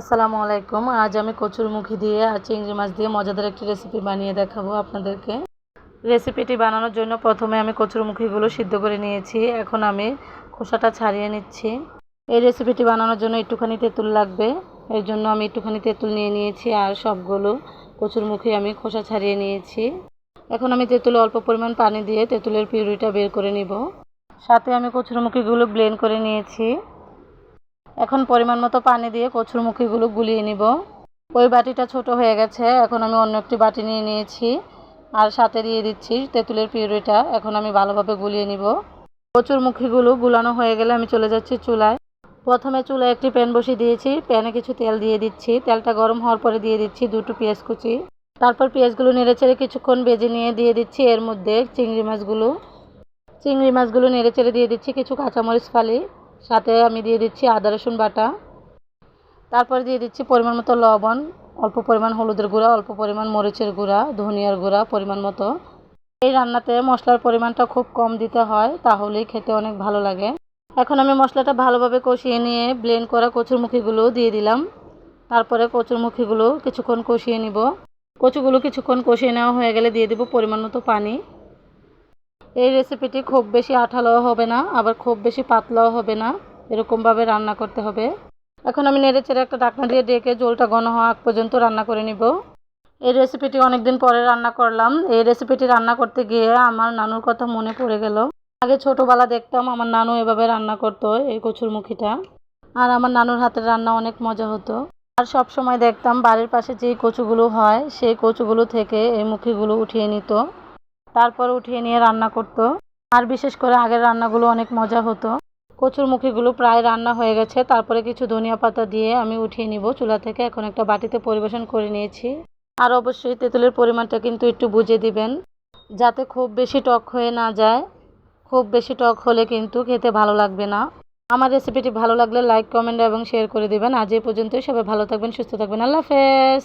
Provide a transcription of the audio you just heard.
আসসালামু আলাইকুম। আজ আমি কচুর মুখি দিয়ে আর চিংড়ি মাছ দিয়ে মজাদার একটি রেসিপি বানিয়ে দেখাবো আপনাদেরকে। রেসিপিটি বানানোর জন্য প্রথমে আমি কচুর মুখিগুলো সিদ্ধ করে নিয়েছি। এখন আমি খোসাটা ছাড়িয়ে নিচ্ছি। এই রেসিপিটি বানানোর জন্য একটুখানি তেঁতুল লাগবে। এর জন্য আমি একটুখানি তেঁতুল নিয়ে নিয়েছি আর সবগুলো কচুর মুখি আমি খোসা ছাড়িয়ে নিয়েছি। এখন আমি তেঁতুলে অল্প পরিমাণ পানি দিয়ে তেঁতুলের পিউরিটা বের করে নিব। সাথে আমি কচুর মুখিগুলো ব্লেন্ড করে নিয়েছি। এখন পরিমাণ মতো পানি দিয়ে কচুর মুখিগুলো গুলিয়ে নিব। ওই বাটিটা ছোট হয়ে গেছে, এখন আমি অন্য একটি বাটি নিয়ে নিয়েছি। আর সাথে দিয়ে দিচ্ছি তেঁতুলের পিউরিটা, এখন আমি ভালোভাবে গুলিয়ে নিব। কচুর মুখিগুলো গুলানো হয়ে গেলে আমি চলে যাচ্ছি চুলায়। প্রথমে চুলায় একটি প্যান বসিয়ে দিয়েছি, প্যানে কিছু তেল দিয়ে দিচ্ছি। তেলটা গরম হওয়ার পরে দিয়ে দিচ্ছি দুটো পেঁয়াজ কুচি। তারপর পেঁয়াজগুলো নেড়ে নেড়েচেড়ে কিছুক্ষণ বেজে নিয়ে দিয়ে দিচ্ছি এর মধ্যে চিংড়ি মাছগুলো। চিংড়ি মাছগুলো নেড়ে নেড়েচেড়ে দিয়ে দিচ্ছি কিছু কাঁচামরিচ ফালি। সাথে আমি দিয়ে দিচ্ছি আদা, রসুন বাটা। তারপরে দিয়ে দিচ্ছি পরিমাণ মতো লবণ, অল্প পরিমাণ হলুদের গুঁড়া, অল্প পরিমাণ মরিচের গুঁড়া, ধনিয়ার গুঁড়া পরিমাণ মতো। এই রান্নাতে মশলার পরিমাণটা খুব কম দিতে হয়, তাহলেই খেতে অনেক ভালো লাগে। এখন আমি মশলাটা ভালোভাবে কষিয়ে নিয়ে ব্লেন্ড করা কচুরমুখিগুলো দিয়ে দিলাম। তারপরে কচুরমুখিগুলো কিছুক্ষণ কষিয়ে নিব। কচুগুলো কিছুক্ষণ কষিয়ে নেওয়া হয়ে গেলে দিয়ে দেবো পরিমাণ মতো পানি। এই রেসিপিটি খুব বেশি আঠালোও হবে না, আবার খুব বেশি পাতলাও হবে না। এরকমভাবে রান্না করতে হবে। এখন আমি নেড়ে চেড়ে একটা ঢাকনা দিয়ে ডেকে জলটা ঘন হওয়া আগ পর্যন্ত রান্না করে নিব। এই রেসিপিটি অনেক দিন পরে রান্না করলাম। এই রেসিপিটি রান্না করতে গিয়ে আমার নানুর কথা মনে পড়ে গেল। আগে ছোটোবেলা দেখতাম আমার নানু এভাবে রান্না করতো, এই কচুর মুখিটা আর আমার নানুর হাতের রান্না অনেক মজা হতো। আর সব সময় দেখতাম বাড়ির পাশে যেই কচুগুলো হয়, সেই কচুগুলো থেকে এই মুখিগুলো উঠিয়ে নিত। তারপর উঠিয়ে নিয়ে রান্না করতো। আর বিশেষ করে আগের রান্নাগুলো অনেক মজা হতো। কচুর মুখিগুলো প্রায় রান্না হয়ে গেছে। তারপরে কিছু ধনিয়া পাতা দিয়ে আমি উঠিয়ে নিব চুলা থেকে। এখন একটা বাটিতে পরিবেশন করে নিয়েছি। আর অবশ্যই তেঁতুলের পরিমাণটা কিন্তু একটু বুঝে দিবেন, যাতে খুব বেশি টক হয়ে না যায়। খুব বেশি টক হলে কিন্তু খেতে ভালো লাগবে না। আমার রেসিপিটি ভালো লাগলে লাইক, কমেন্ট এবং শেয়ার করে দিবেন। আজ এই পর্যন্তই। সবাই ভালো থাকবেন, সুস্থ থাকবেন। আল্লাহ হাফেজ।